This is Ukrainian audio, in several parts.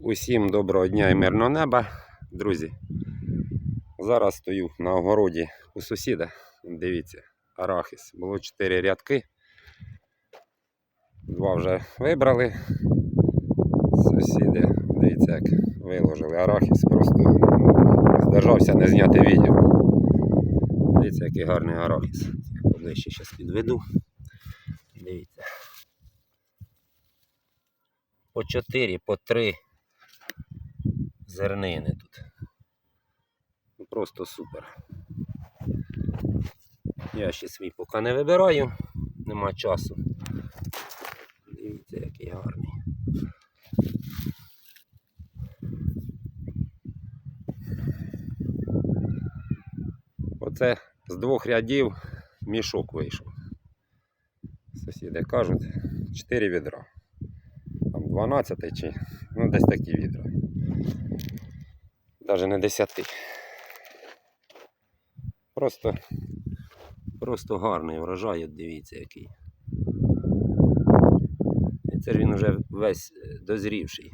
Усім доброго дня і мирного неба, друзі. Зараз стою на огороді у сусіда. Дивіться, арахіс. Було 4 рядки. Два вже вибрали. Сусіди, дивіться, як виложили арахіс. Просто здержався не зняти відео. Дивіться, який гарний арахіс. Поближче зараз підведу. Дивіться. По 4, по 3 зернини тут. Ну, Просто супер. Я ще свій поки не вибираю, нема часу. Дивіться, який гарний. Оце з двох рядів мішок вийшов. Сусіди кажуть, 4 відра. Там 12 чи ну десь такі відра. Навіть не 10. Просто, просто гарний врожай, от дивіться який. І це він вже весь е, дозрівший.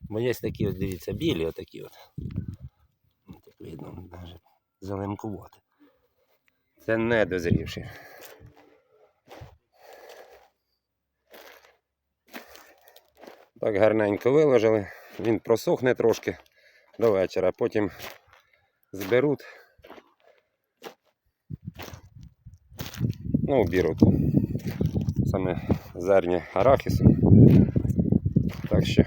Бо є такі, от, дивіться, білі отакі от. Ну, Так видно, навіть зеленкувати. Це не дозрівший. Так гарненько виложили. Він просохне трошки до вечора, потім зберуть. Ну, беруть саме зерня арахісу. Так що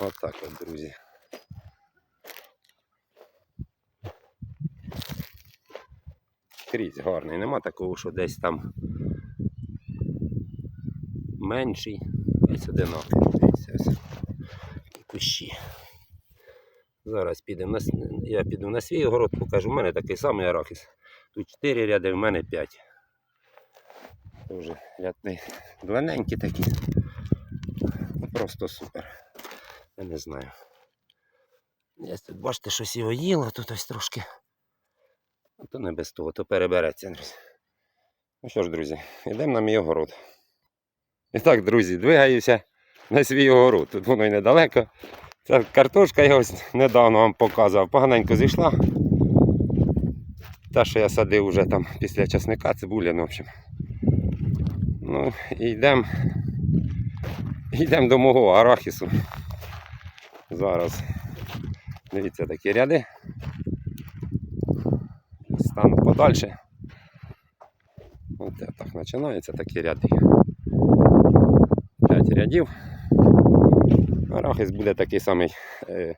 отак от, друзі. Скрізь гарний, нема такого, що десь там менший, десь одинаковий. Дивіться, ось кущі. Зараз підемо на, я піду на свій огород, покажу. У мене такий самий арахіс. Тут 4 ряди, в мене 5. Дуже ряди длинненькі такі. Ну, Просто супер. Я не знаю. Я тут бачите, щось його їло, тут ось трошки. А то не без того, то перебереться. Ну що ж, друзі, йдемо на мій огород. І так, друзі, двигаюся на свій огород. Тут воно й недалеко. Ця картошка я ось недавно вам показував. Поганенько зійшла. Та, що я садив вже там після часника, цибуля, ну, в общем. Ну, йдемо. Йдемо до мого арахісу. Зараз. Дивіться такі ряди. Стану подальше. Ось так починаються такі ряди. П'ять рядів. Арахіс буде такий самий. Е,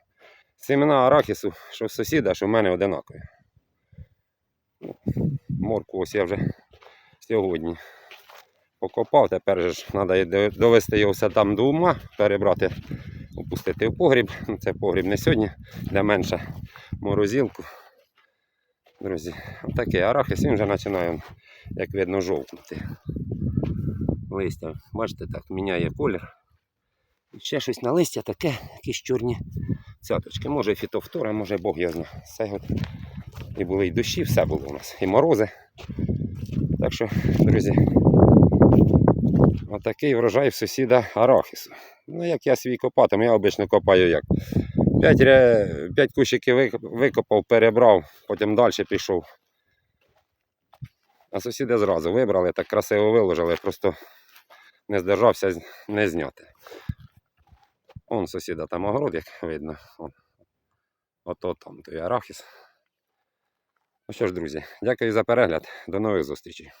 семена арахісу, що в сусіда, що в мене одинакові. Ну, Морку ось я вже сьогодні покопав. Тепер же ж треба довести його все там до ума, перебрати, опустити в погріб. Ну, це погріб не сьогодні, де менше морозилку. Друзі, такий арахіс, він вже починає, як видно, жовтнути. Листя, бачите, так, міняє колір. І ще щось на листя таке, якісь чорні цяточки. Може фітофтора, може Бог його знає. Все от. І були і дощі, все було у нас, і морози. Так що, друзі, отакий врожай в сусіда арахісу. Ну, як я свій копатиму, я обично копаю як. П'ять, ре- кущиків викопав, перебрав, потім далі пішов. А сусіди зразу вибрали, так красиво виложили, просто не здержався не зняти. Он сусіда там огород, як видно. Он. Ото там той арахіс. Ну що ж, друзі, дякую за перегляд. До нових зустрічей.